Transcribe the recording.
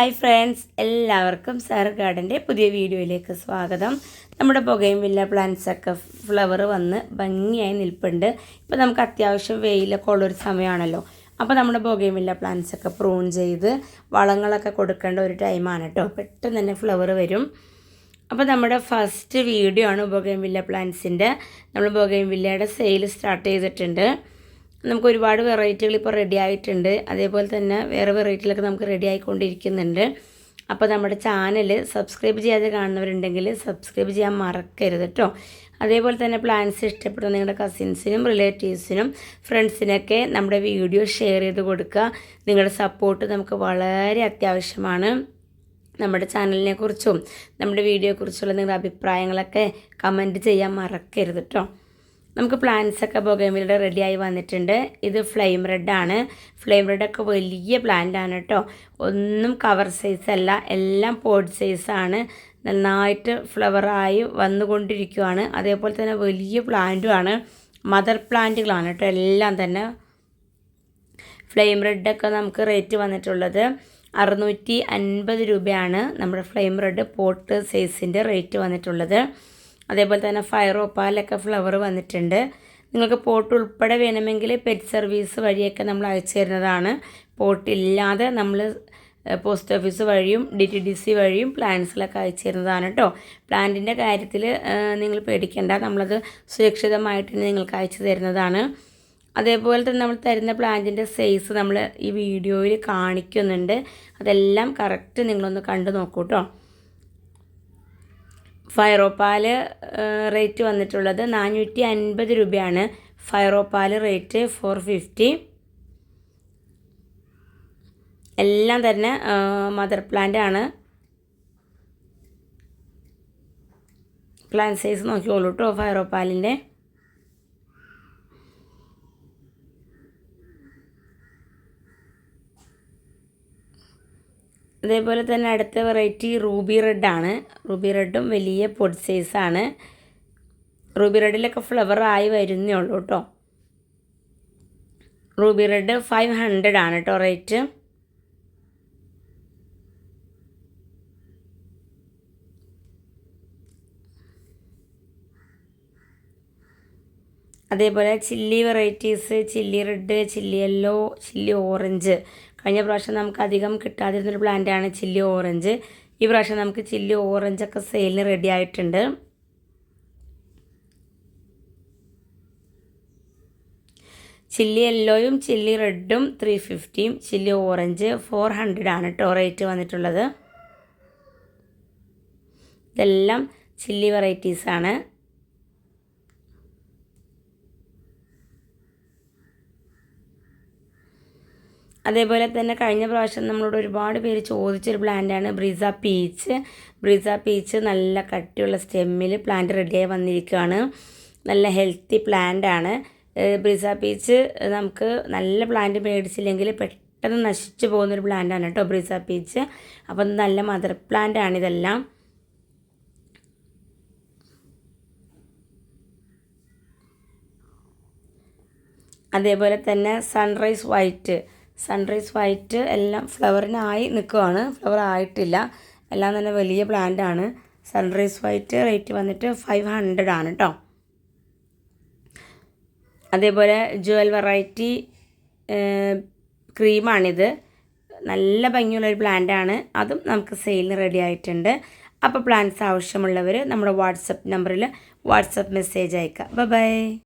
Hi friends എല്ലാവർക്കും സാർ ഗാർഡന്റെ പുതിയ വീഡിയോയിലേക്ക് സ്വാഗതം. നമ്മുടെ പുകയും വില്ല പ്ലാന്റ്സൊക്കെ ഫ്ലവർ വന്ന് ഭംഗിയായി നിൽപ്പുണ്ട്. ഇപ്പോൾ നമുക്ക് അത്യാവശ്യം വെയിലൊക്കെ ഉള്ളൊരു സമയമാണല്ലോ. അപ്പോൾ നമ്മുടെ പുകയും വില്ല പ്ലാന്റ്സൊക്കെ പ്രൂൺ ചെയ്ത് വളങ്ങളൊക്കെ കൊടുക്കേണ്ട ഒരു ടൈമാണ് കേട്ടോ പെട്ടെന്ന് തന്നെ ഫ്ലവർ വരും. അപ്പോൾ നമ്മുടെ ഫസ്റ്റ് വീഡിയോ ആണ് ബൊഗൈൻ വില്ല പ്ലാന്റ്സിന്റെ നമ്മൾ ബൊഗൈൻ വില്ലയുടെ സെയിൽ സ്റ്റാർട്ട് ചെയ്തിട്ടുണ്ട്. നമുക്ക് ഒരുപാട് വെറൈറ്റികൾ ഇപ്പോൾ റെഡി ആയിട്ടുണ്ട്. അതേപോലെ തന്നെ വേറെ വെറൈറ്റികളൊക്കെ നമുക്ക് റെഡി ആയിക്കൊണ്ടിരിക്കുന്നുണ്ട്. അപ്പോൾ നമ്മുടെ ചാനൽ സബ്സ്ക്രൈബ് ചെയ്യാതെ കാണുന്നവരുണ്ടെങ്കിൽ സബ്സ്ക്രൈബ് ചെയ്യാൻ മറക്കരുത് കേട്ടോ അതേപോലെ തന്നെ പ്ലാൻസ് ഇഷ്ടപ്പെടുന്ന നിങ്ങളുടെ കസിൻസിനും റിലേറ്റീവ്സിനും ഫ്രണ്ട്സിനൊക്കെ നമ്മുടെ വീഡിയോ ഷെയർ ചെയ്ത് കൊടുക്കുക. നിങ്ങളുടെ സപ്പോർട്ട് നമുക്ക് വളരെ അത്യാവശ്യമാണ്. നമ്മുടെ ചാനലിനെ കുറിച്ചും നമ്മുടെ വീഡിയോയെക്കുറിച്ചുള്ള നിങ്ങളുടെ അഭിപ്രായങ്ങളൊക്കെ കമന്റ് ചെയ്യാൻ മറക്കരുത് കേട്ടോ നമുക്ക് പ്ലാന്റ്സ് ഒക്കെ റെഡി റെഡിയായി വന്നിട്ടുണ്ട്. ഇത് ഫ്ലെയിം റെഡാണ് ഫ്ലെയിം റെഡൊക്കെ വലിയ പ്ലാന്റ് ആണ് കേട്ടോ ഒന്നും കവർ സൈസ് അല്ല എല്ലാം പോഡ് സൈസാണ് നന്നായിട്ട് ഫ്ലവറായി വന്നുകൊണ്ടിരിക്കുകയാണ് അതേപോലെ തന്നെ വലിയ പ്ലാന്റുമാണ് മദർ പ്ലാന്റുകളാണ് കേട്ടോ എല്ലാം തന്നെ. ഫ്ലെയിം റെഡൊക്കെ നമുക്ക് റേറ്റ് വന്നിട്ടുള്ളത് അറുന്നൂറ്റി അൻപത് രൂപയാണ് നമ്മുടെ ഫ്ലെയിം റെഡ് പോട്ട് സൈസിന്റെ റേറ്റ് വന്നിട്ടുള്ളത്. അതേപോലെ തന്നെ ഫയർ ഓപ്പാലൊക്കെ ഫ്ലവർ വന്നിട്ടുണ്ട്. നിങ്ങൾക്ക് പോട്ട് ഉൾപ്പെടെ വേണമെങ്കിൽ പെറ്റ് സർവീസ് വഴിയൊക്കെ നമ്മൾ അയച്ചു തരുന്നതാണ്. പോട്ടില്ലാതെ നമ്മൾ പോസ്റ്റ് ഓഫീസ് വഴിയും ഡി ടി ഡി സി വഴിയും പ്ലാന്റ്സിലൊക്കെ അയച്ചു തരുന്നതാണ് കേട്ടോ പ്ലാന്റിന്റെ കാര്യത്തിൽ നിങ്ങൾ പേടിക്കേണ്ട. നമ്മളത് സുരക്ഷിതമായിട്ട് നിങ്ങൾക്ക് അയച്ചു തരുന്നതാണ്. അതേപോലെ തന്നെ നമ്മൾ തരുന്ന പ്ലാന്റിന്റെ സൈസ് നമ്മൾ ഈ വീഡിയോയിൽ കാണിക്കുന്നുണ്ട്. അതെല്ലാം കറക്റ്റ് നിങ്ങളൊന്ന് കണ്ടു നോക്കൂ കേട്ടോ ഫയറോപ്പാൽ റേറ്റ് വന്നിട്ടുള്ളത് നാനൂറ്റി അൻപത് രൂപയാണ്. ഫയറോപ്പാൽ റേറ്റ് ഫോർ ഫിഫ്റ്റി എല്ലാം തന്നെ മദർ പ്ലാന്റ് ആണ് പ്ലാന്റ് സൈസ് നോക്കിക്കോളൂ കേട്ടോ ഫയറോപ്പാലിന്റെ അതേപോലെ തന്നെ അടുത്ത വെറൈറ്റി റൂബി റെഡാണ് റൂബി റെഡും വലിയ പൊടി സൈസാണ് റൂബി റെഡിലൊക്കെ ഫ്ലവർ ആയി വരുന്നേ ഉള്ളൂ കേട്ടോ റൂബി റെഡ് ഫൈവ് ഹൺഡ്രഡ് ആണ് കേട്ടോ റേറ്റ് അതേപോലെ chilli varieties chilli red chilli yellow chilli orange കഴിഞ്ഞ പ്രാവശ്യം നമുക്ക് അധികം കിട്ടാതിരുന്നൊരു പ്ലാന്റാണ് ചില്ലി ഓറഞ്ച് ഈ പ്രാവശ്യം നമുക്ക് ചില്ലി ഓറഞ്ചൊക്കെ സെയിലിന് റെഡി ആയിട്ടുണ്ട്. ചില്ലി യെല്ലോയും ചില്ലി റെഡും ത്രീ ഫിഫ്റ്റിയും ചില്ലി ഓറഞ്ച് ഫോർ ഹൺഡ്രഡ് ആണ് കേട്ടോ റേറ്റ് വന്നിട്ടുള്ളത്. ഇതെല്ലാം ചില്ലി വെറൈറ്റീസാണ് അതേപോലെ തന്നെ കഴിഞ്ഞ പ്രാവശ്യം നമ്മളോട് ഒരുപാട് പേര് ചോദിച്ചൊരു പ്ലാന്റാണ് ബ്രിസ പീച്ച്. ബ്രിസ പീച്ച് നല്ല കട്ടിയുള്ള സ്റ്റെമ്മിൽ പ്ലാന്റ് റെഡിയായി വന്നിരിക്കുകയാണ് നല്ല ഹെൽത്തി പ്ലാന്റാണ് ബ്രിസ പീച്ച് നമുക്ക് നല്ല പ്ലാന്റ് മേടിച്ചില്ലെങ്കിൽ പെട്ടെന്ന് നശിച്ചു പോകുന്നൊരു പ്ലാന്റാണ് കേട്ടോ ബ്രിസ പീച്ച്. അപ്പം നല്ല മദർ പ്ലാന്റ് ആണ് ഇതെല്ലാം. അതേപോലെ തന്നെ സൺറൈസ് വൈറ്റ് സൺറൈസ് വൈറ്റ് എല്ലാം ഫ്ലവറിനായി നിൽക്കുവാണ്. ഫ്ലവർ ആയിട്ടില്ല. എല്ലാം തന്നെ വലിയ പ്ലാന്റ് ആണ്. സൺറൈസ് വൈറ്റ് റേറ്റ് വന്നിട്ട് ഫൈവ് ഹൺഡ്രഡ് ആണ് കേട്ടോ അതേപോലെ ജുവൽ വെറൈറ്റി ക്രീമാണിത് നല്ല ഭംഗിയുള്ളൊരു പ്ലാന്റ് ആണ്. അതും നമുക്ക് സെയിലിന് റെഡി ആയിട്ടുണ്ട്. അപ്പോൾ പ്ലാന്റ്സ് ആവശ്യമുള്ളവർ നമ്മുടെ വാട്സപ്പ് നമ്പറിൽ വാട്സപ്പ് മെസ്സേജ് അയക്കുക ബൈ